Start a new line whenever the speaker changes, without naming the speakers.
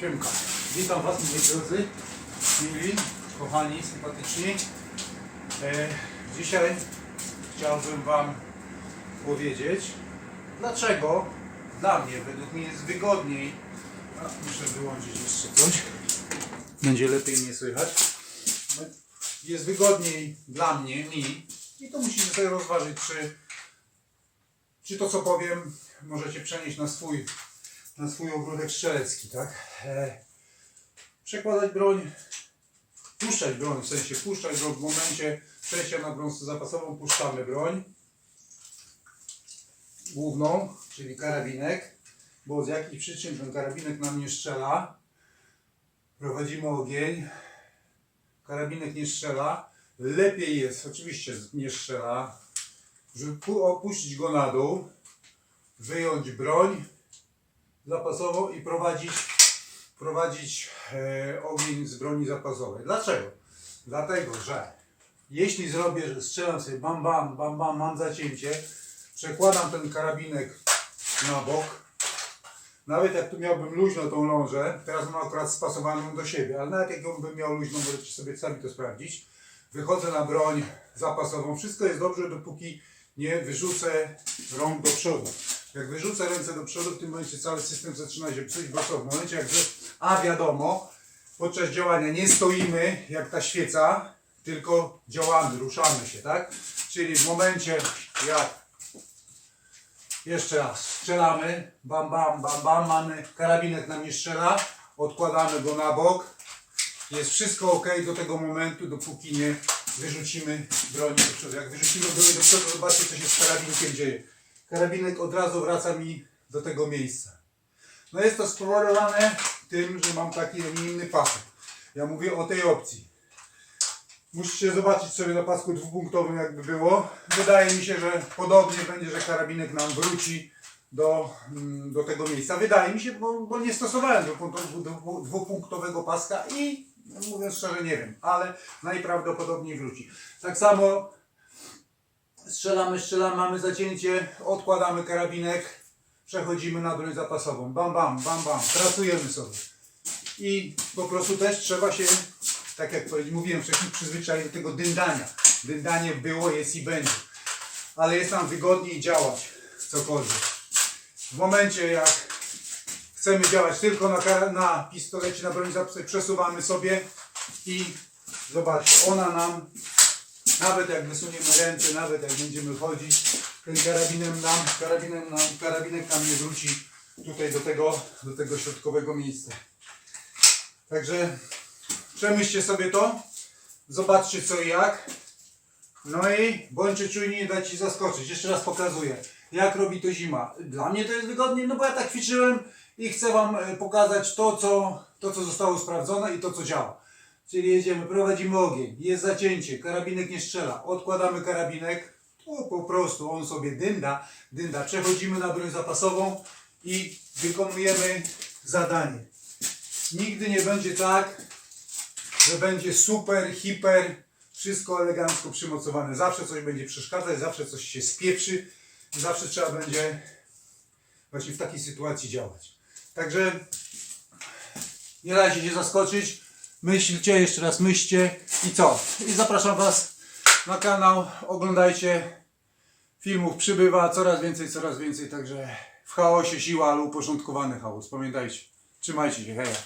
Siemka. Witam Was, moi drodzy, mili, kochani, sympatyczni. E, dzisiaj chciałbym Wam powiedzieć, dlaczego dla mnie, według mnie jest wygodniej. A, muszę wyłączyć jeszcze coś. Będzie lepiej mnie słychać. Jest wygodniej dla mnie, mi. I to musicie sobie rozważyć, czy, czy to, co powiem, możecie przenieść na swój na swój ogródek strzelecki, tak? E, przekładać broń, puszczać broń, w sensie puszczać broń w momencie przejścia na broń zapasową, puszczamy broń główną, czyli karabinek, bo z jakich przyczyn ten karabinek nam nie strzela, prowadzimy ogień, karabinek nie strzela, lepiej jest, oczywiście nie strzela, żeby pu- opuścić go na dół, wyjąć broń, zapasową i prowadzić, prowadzić e, ogień z broni zapasowej. Dlaczego? Dlatego, że jeśli zrobię, że strzelam sobie bam bam, bam bam, mam zacięcie, przekładam ten karabinek na bok, nawet jak tu miałbym luźno tą lążę, teraz mam akurat spasowaną do siebie, ale nawet jak ją bym miał luźno, możecie sobie sami to sprawdzić, wychodzę na broń zapasową, wszystko jest dobrze, dopóki nie wyrzucę rąk do przodu. Jak wyrzucę ręce do przodu, w tym momencie cały system zaczyna się psuć, bo co, w momencie jak, a wiadomo, podczas działania nie stoimy jak ta świeca, tylko działamy, ruszamy się, tak? Czyli w momencie jak jeszcze raz strzelamy, bam, bam, bam, bam, mamy, karabinek nam nie strzela, odkładamy go na bok, jest wszystko ok do tego momentu, dopóki nie wyrzucimy broni do przodu. Jak wyrzucimy broń do przodu, zobaczcie co się z karabinkiem dzieje. Karabinek od razu wraca mi do tego miejsca. No jest to spowodowane tym, że mam taki, inny pasek. Ja mówię o tej opcji. Musicie zobaczyć sobie na pasku dwupunktowym jakby było. Wydaje mi się, że podobnie będzie, że karabinek nam wróci do, mm, do tego miejsca. Wydaje mi się, bo, bo nie stosowałem dwupunktow- dwu- dwupunktowego paska i no, mówiąc szczerze nie wiem, ale najprawdopodobniej wróci. Tak samo strzelamy, strzelamy, mamy zacięcie, odkładamy karabinek, przechodzimy na broń zapasową. Bam, bam, bam, bam, pracujemy sobie. I po prostu też trzeba się, tak jak mówiłem wcześniej, przyzwyczaić do tego dyndania. Dyndanie było, jest i będzie. Ale jest nam wygodniej działać cokolwiek. W momencie jak chcemy działać tylko na, na pistolecie, na broni zapasowej, przesuwamy sobie i zobaczcie, ona nam nawet jak wysuniemy ręce, nawet jak będziemy chodzić, ten karabinem nam, karabinem nam, karabinek nam nie wróci tutaj do tego, do tego środkowego miejsca. Także przemyślcie sobie to, zobaczcie co i jak. No i bądźcie czujni, nie dać ci zaskoczyć. Jeszcze raz pokazuję, jak robi to zima. Dla mnie to jest wygodnie, no bo ja tak ćwiczyłem i chcę Wam e, pokazać to, co, to, co zostało sprawdzone i to, co działa. Czyli jedziemy, prowadzimy ogień, jest zacięcie, karabinek nie strzela, odkładamy karabinek, to po prostu on sobie dynda, dynda. Przechodzimy na broń zapasową i wykonujemy zadanie. Nigdy nie będzie tak, że będzie super, hiper, wszystko elegancko przymocowane. Zawsze coś będzie przeszkadzać, zawsze coś się spieprzy, zawsze trzeba będzie właśnie w takiej sytuacji działać. Także nie dajcie się zaskoczyć. Myślcie, jeszcze raz myślcie i co? I zapraszam Was na kanał. Oglądajcie. Filmów przybywa coraz więcej, coraz więcej. Także w chaosie siła, ale uporządkowany chaos. Pamiętajcie. Trzymajcie się. Heja.